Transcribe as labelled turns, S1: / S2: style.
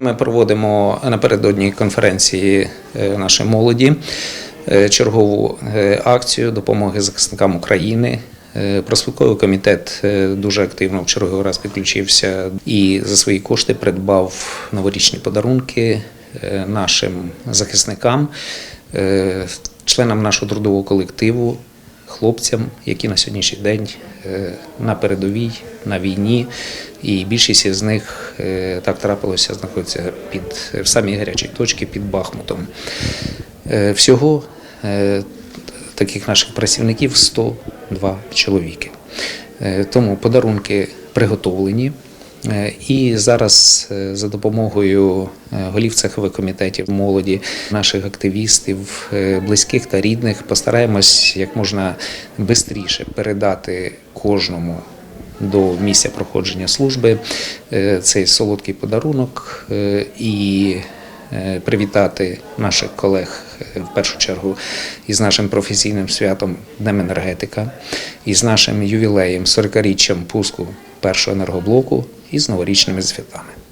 S1: Ми проводимо напередодні конференції е, нашої молоді е, чергову е, акцію допомоги захисникам України. Проспілковий комітет дуже активно в черговий раз підключився і за свої кошти придбав новорічні подарунки нашим захисникам, членам нашого трудового колективу, хлопцям, які на сьогоднішній день е, на передовій, на війні, і більшість з них е, так трапилося, знаходяться під в самій гарячій точці під Бахмутом. Е, Всього е, таких наших працівників 102 чоловіки. Е, Тому подарунки приготовлені. Е, І зараз е, за допомогою е, голів цехових комітетів молоді, наших активістів, близьких та рідних постараємось як можна швидше передати кожному до місця проходження служби цей солодкий подарунок і привітати наших колег в першу чергу із нашим професійним святом Днем енергетика, і з нашим ювілеєм 40-річчям пуску першого енергоблоку і з новорічними святами.